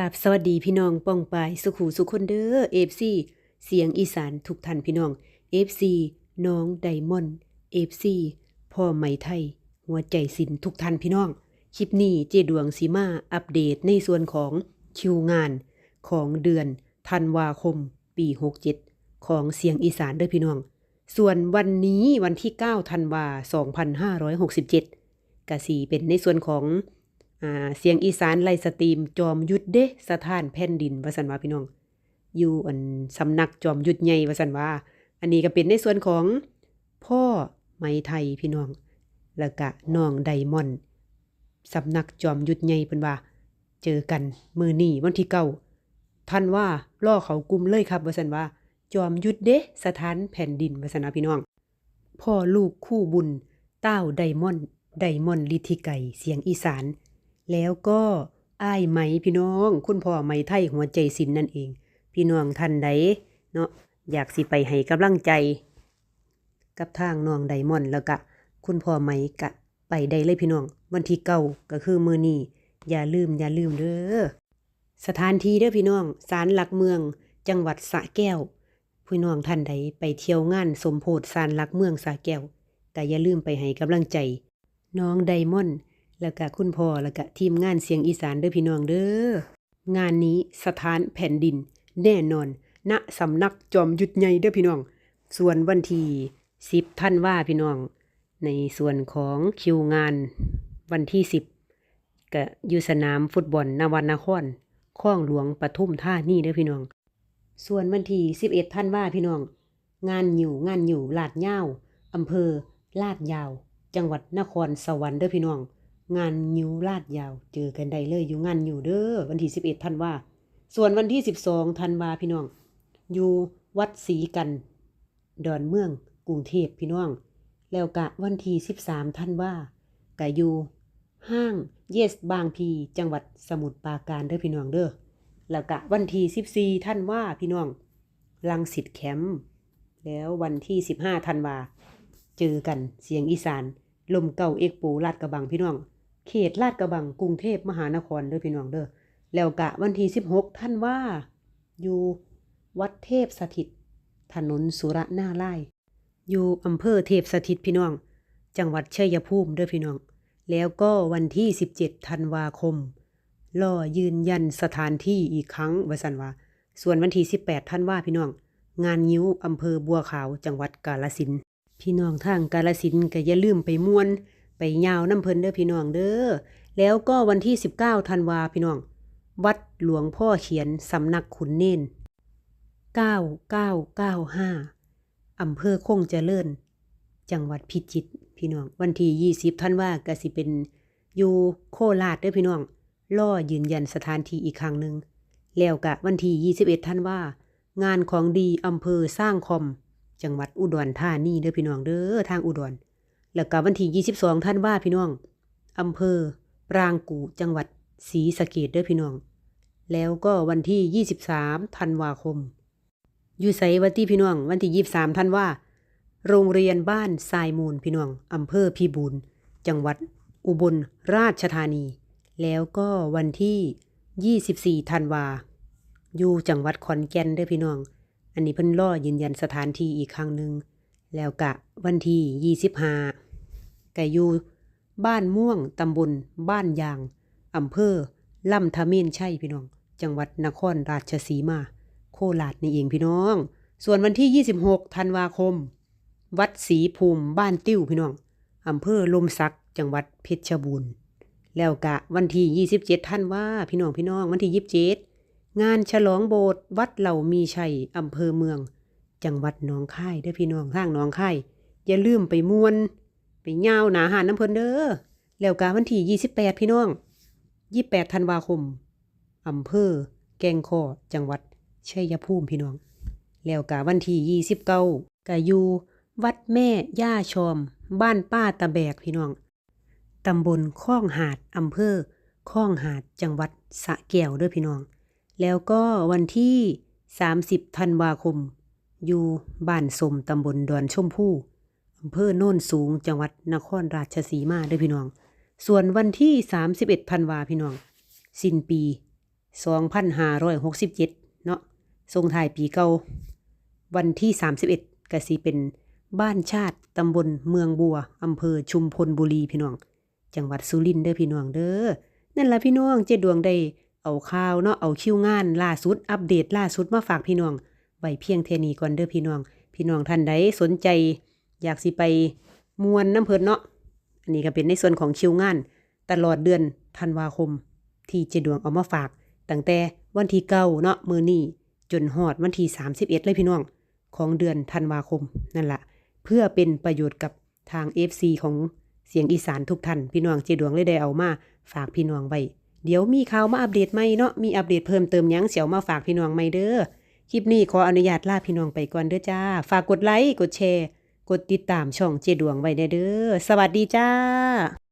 กับสวัสดีพี่น้องป้องปายสุขูสุคนเด้อเอฟซีเสียงอีสานทุกท่านพี่น้องเอฟซีน้องไดมอนด์เอฟซีพ่อไหมไทย หัวใจสินทุกท่านพี่น้อง คลิปนี้เจดวงสีมาอัปเดตในส่วนของคิวงานของเดือนธันวาคม ปี67ของเสียงอีสานเด้อพี่น้อง ส่วนวันนี้วันที่9ธันวา2567กะสีเป็นในส่วนของ เสียงอีสานไล่สตรีมจอมยุทธเด้สถานแผ่นดินวาสันวาพี่น้อง อยู่อันสำนักจอมยุทธใหญ่ว่าสันวาอันนี้ก็เป็นในส่วนของพ่อไหมไทยพี่น้อง แล้วก็น้องไดมอนด์สำนักจอมยุทธใหญ่เพิ่นว่า เจอกันมือนี้วันที่เก้าท่านว่าล่อเขากลุ่มเลยครับวาสันว่า จอมยุทธเด้สถานแผ่นดินวาสันวาพี่น้อง พ่อลูกคู่บุญเต้าไดมอนด์ไดมอนด์ลิทธิไก่เสียงอีสาน แล้วก็อ้ายไหมพี่น้อง คุณพ่อไหมไทยหัวใจสินนั่นเอง พี่น้องท่านใดเนาะอยากสิไปให้กำลังใจ กับทางน้องไดมอนด์แล้วก็คุณพ่อไหมกะ ไปได้เลยพี่น้อง วันที่เก้าก็คือมือนี้อย่าลืมอย่าลืมเด้อสถานที่เด้อพี่น้องศาลหลักเมือง จังหวัดสะแก้วพี่น้องท่านใดไปเที่ยวงานสมโพธิศาลหลักเมืองสะแก้วก็อย่าลืมไปให้กำลังใจ น้องไดมอนด์ แล้วก็คุณพ่อแล้วก็ทีมงานเสียงอีสานเด้อพี่น้องเด้องานนี้สถานแผ่นดิน แน่นอน ณสำนักจอมยุทธใหญ่เด้อพี่น้อง ส่วนวันที่สิบท่านว่าพี่น้อง ในส่วนของคิวงานวันที่สิบก็อยู่สนามฟุตบอลนวันนครข้องหลวงปทุมท่านี่เด้อพี่น้อง ส่วนวันที่สิบเอ็ดท่านว่าพี่น้อง งานอยู่งานอยู่ลาดย่าอำเภอลาดยาว จังหวัดนครสวรรค์เด้อพี่น้อง งานยิ้วลาดยาว เจอกันได้เลยอยู่งานอยู่เด้อวันที่สิบเอ็ดธันวาส่วนวันที่สิบสองธันวาพี่น้อง อยู่วัดศรีกัน ดอนเมืองกรุงเทพพี่น้อง แล้วกะวันที่สิบสามธันวากะอยู่ห้างเยสบางพี จังหวัดสมุทรปราการเด้อพี่น้องเด้อแล้วกะวันที่สิบสี่ธันวาพี่น้องลังสิตแคมป์แล้ววันที่สิบห้าธันวา เจอกันเสียงอีสาน ลมเก่าเอกปูลาดกระบังพี่น้อง เขตลาดกระบังกรุงเทพมหานครเด้อพี่น้องเด้อแล้วกะวันที่สิบหกท่านว่าอยู่วัดเทพสถิต ถนนสุรนาไล่อยู่อำเภอเทพสถิตพี่น้อง จังหวัดชัยภูมิเด้อพี่น้อง แล้วก็วันที่สิบเจ็ดธันวาคมล่อยืนยันสถานที่อีกครั้งวสันวาส่วนวันที่สิบแปดท่านว่าพี่น้อง งานยิ้วอำเภอบัวขาวจังหวัดกาฬสินพี่น้องทางกาฬสินก็อย่าลืมไปม่วน ไปยาวน้ำเพลินเด้อพี่น้องเด้อ แล้วก็วันที่ 19ธันวาพี่น้อง วัดหลวงพ่อเขียนสำนักขุนเน้น9995อำเภอคงเจริญ จังหวัดพิจิตรพี่น้อง วันที่20ธันวาก็สิเป็นอยู่โคราชเด้อพี่น้องล่อยืนยันสถานที่อีกครั้งหนึ่งแล้วกะวันที่21ธันวางานของดีอำเภอสร้างคอม จังหวัดอุดรธานีเด้อพี่น้องเด้อทางอุดร แล้วก็วันที่22ท่านว่าพี่น้องอำเภอปรางกูจังหวัดศรีสะเกดเด้อพี่น้อง แล้วก็วันที่ 23ธันวาคม อยู่ไสวันที่พี่น้อง วันที่ 23ท่านว่า โรงเรียนบ้านทรายมูลพี่น้องอำเภอพีบูรณ์จังหวัดอุบลราชธานี แล้วก็วันที่ 24ธันวา อยู่จังหวัดขอนแก่นเด้อพี่น้อง อันนี้เพิ่นล่อยืนยันสถานที่อีกครั้งหนึ่ง แล้วกะวันที่ 25 กอยู่บ้านม่วงตำบลบ้านยางอำเภอล่ำทะเมนชัยพี่น้อง จังหวัดนครราชสีมา โคราชนี่เองพี่น้อง ส่วนวันที่ 26ธันวาคม วัดศรีภูมิบ้านติ้วพี่น้องอำเภอลมสักจังหวัดเพชรบูรณ์แล้วกะวันที่ 27 ท่านว่าพี่น้องพี่น้องวันที่ 27 งานฉลองโบสถ์วัดเหล่ามีชัยอำเภอเมือง จังหวัดหนองคายเด้อพี่น้องทางหนองคายอย่าลืมไปมวน ไปย่าวหนาหารน้ำเพิ่นเด้อแล้วกาวันที่ 28 พี่น้อง 28ธันวาคมอำเภอ แกงคอจังหวัดชัยภูมิพี่น้อง แล้วกาวันที่29กะอยู่วัดแม่ ย่าชอม บ้านป้าตะแบกพี่น้อง ตำบลข้องหาดอำเภอข้องหาดจังหวัดสะแก้วเด้อพี่น้อง แล้วก็วันที่ 30ธันวาคม อยู่บ้านสมตำบลดอนชมพู่ อำเภอโน่นสูงจังหวัดนครราชสีมาเด้อพี่น้อง ส่วนวันที่ 31ธันวาพี่น้อง สิ้นปี 2567 เนาะส่งท้ายปีเก่า วันที่ 31ก็สิเป็นบ้านชาติตำบลเมืองบัวอำเภอชุมพลบุรีพี่น้อง จังหวัดสุรินทร์เด้อพี่น้องเด้อ นั่นละพี่น้องเจดวงได้เอาข่าวเนาะเอาคิวงานล่าสุดอัปเดตล่าสุดมาฝากพี่น้องไว้เพียงเทนี้ก่อนเด้อพี่น้อง พี่น้องท่านใดสนใจ อยากสิไปมวนน้ำเพิ่นเนาะอันนี้ก็เป็นในส่วนของคิวงาน ตลอดเดือนธันวาคม ที่เจดวงเอามาฝากตั้งแต่วันที่เก้าเนาะมือนี้จนฮอดวันที่31เลยพี่น้อง ของเดือนธันวาคมนั่นละเพื่อเป็นประโยชน์กับทาง FC ของเสียงอีสานทุกท่านพี่น้องเจดวงเลยได้เอามาฝากพี่น้องไว้เดี๋ยวมีข่าวมาอัปเดตใหมเนาะมีอัปเดตเพิ่มเติมยังเสียวมาฝากพี่น้องใหมเด้อคลิปนี้ขออนุญาตลาพี่น้องไปก่อนเด้อจ้า ฝากกดไลค์กดแชร์ กดติดตามช่องเจดวงไว้เด้อ สวัสดีจ้า